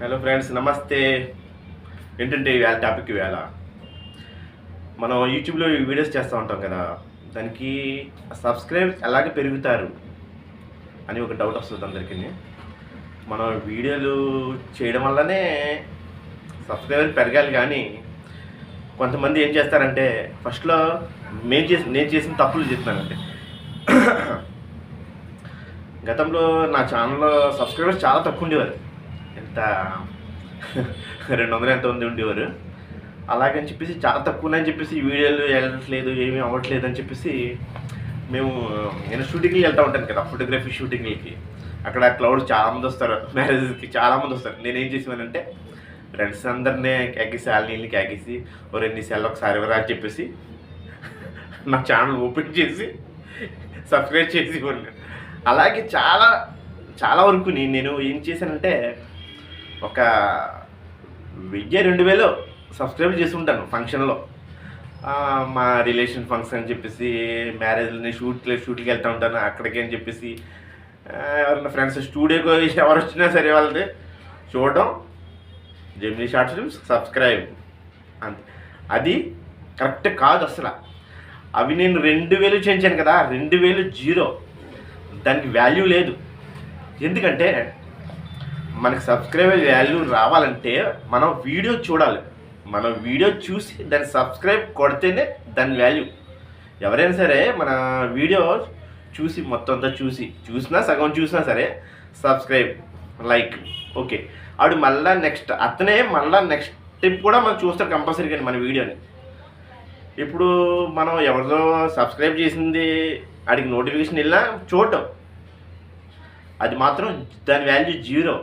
Hello friends నమస్తే. ఏంటంటే ఇవాళ టాపిక్ ఇవాళ. మనం యూట్యూబ్లో వీడియోస్ చేస్తూ ఉంటాం కదా దానికి సబ్స్క్రైబర్స్ ఎలాగ పెరుగుతారు అని ఒక డౌట్ వస్తుంది అందరికీ. మనం వీడియోలు చేయడం వల్లనే సబ్స్క్రైబర్ పెరగాలి కానీ కొంతమంది ఏం చేస్తారంటే ఫస్ట్లో మేము చేసి నేను చేసిన తప్పులు చెప్తున్నానంటే గతంలో నా ఛానల్లో సబ్స్క్రైబర్స్ చాలా తక్కువ ఉండేవారు. ఎంత రెండు వందలు ఎంత ఉంది ఉండేవారు. అలాగని చెప్పేసి చాలా తక్కువ అని చెప్పేసి వీడియోలు వెళ్ళట్లేదు ఏమీ అవ్వట్లేదు అని చెప్పేసి మేము నేను షూటింగ్కి వెళ్తూ ఉంటాను కదా ఫోటోగ్రఫీ షూటింగ్లకి. అక్కడ క్లౌడ్ చాలామంది వస్తారు మ్యారేజ్కి చాలామంది వస్తారు. నేనేం చేసేవానంటే ఫ్రెండ్స్ అందరినీ కేకేసి వాళ్ళ నీళ్ళని కేకేసి ఓ రెండు సెల్ ఒకసారి ఇవ్వరా అని చెప్పేసి నా ఛానల్ ఓపెన్ చేసి సబ్స్క్రైబ్ చేసి ఉన్నాను అలాగే చాలా చాలా వరకు నేను నేను ఏం చేశానంటే ఒక వెయ్యి రెండు వేలు సబ్స్క్రైబ్ చేసి ఉంటాను ఫంక్షన్లో మా రిలేషన్ ఫంక్షన్ అని చెప్పేసి మ్యారేజ్లని షూట్లు షూట్కి వెళ్తూ ఉంటాను అక్కడికి అని చెప్పేసి. ఎవరైనా ఫ్రెండ్స్ స్టూడియోకి ఎవరు వచ్చినా సరే వాళ్ళది చూడడం. జెమినీ షార్ట్ ఫిల్మ్స్ సబ్స్క్రైబ్ అంతే. అది కరెక్ట్ కాదు అసలు. అవి నేను రెండు వేలు చేయించాను కదా రెండు వేలు జీరో. దానికి వాల్యూ లేదు. ఎందుకంటే మనకి సబ్స్క్రైబర్ వాల్యూ రావాలంటే మనం వీడియో చూడాలి. మనం వీడియో చూసి దాన్ని సబ్స్క్రైబ్ కొడితేనే దాని వాల్యూ ఎవరైనా సరే మన వీడియో చూసి మొత్తం అంతా చూసి చూసినా సగం చూసినా సరే సబ్స్క్రైబ్ లైక్ ఓకే ఆడు మళ్ళీ నెక్స్ట్ అతనే మళ్ళీ నెక్స్ట్ టిప్ కూడా మనం చూస్తాడు కంపల్సరీ కానీ మన వీడియోని ఇప్పుడు మనం ఎవరిదో సబ్స్క్రైబ్ చేసింది ఆడికి నోటిఫికేషన్ వెళ్ళినా చూడటం. అది మాత్రం దాని వాల్యూ జీరో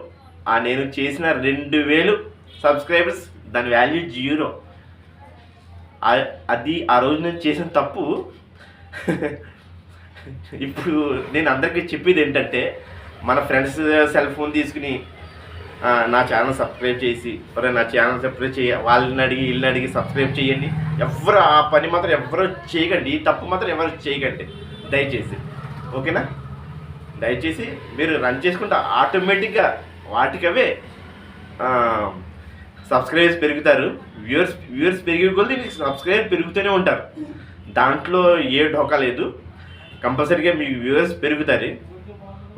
ఆ నేను చేసిన రెండు వేలు సబ్స్క్రైబర్స్ దాని వాల్యూ జీరో అది ఆ రోజు నేను చేసిన తప్పు. ఇప్పుడు నేను అందరికీ చెప్పేది ఏంటంటే మన ఫ్రెండ్స్ సెల్ ఫోన్ తీసుకుని నా ఛానల్ సబ్స్క్రైబ్ చేసి ఒరే నా ఛానల్ సబ్స్క్రైబ్ చేయ వాళ్ళని అడిగి వీళ్ళని అడిగి సబ్స్క్రైబ్ చేయండి. ఎవరు ఆ పని మాత్రం ఎవరు చేయకండి ఈ తప్పు మాత్రం ఎవరు చేయకండి. దయచేసి. ఓకేనా? దయచేసి మీరు రన్ చేసుకుంటే ఆటోమేటిక్గా వాటికవే సబ్స్క్రైబర్స్ పెరుగుతారు. వ్యూవర్స్ వ్యూవర్స్ పెరిగే కొద్దీ మీకు సబ్స్క్రైబర్ పెరుగుతూనే ఉంటారు. దాంట్లో ఏ ఢోకా లేదు. కంపల్సరీగా మీ వ్యూవర్స్ పెరుగుతారు.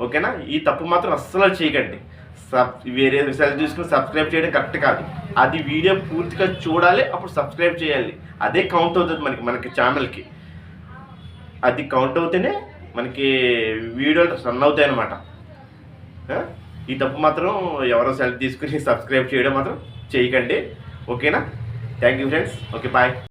ఓకేనా? ఈ తప్పు మాత్రం అస్సలు చేయకండి. సబ్ వేరే విషయాలు చూసుకుని సబ్స్క్రైబ్ చేయడం కరెక్ట్ కాదు. అది వీడియో పూర్తిగా చూడాలి అప్పుడు సబ్స్క్రైబ్ చేయాలి. అదే కౌంట్ అవుతుంది మనకి మనకి ఛానల్కి అది కౌంట్ అవుతేనే మనకి వీడియోలు రన్ అవుతాయి అనమాట ఈ తప్పు మాత్రం ఎవరో సెలెక్ట్ తీసుకుని సబ్స్క్రైబ్ చేయడం మాత్రం చేయకండి. ఓకేనా? Thank you friends okay bye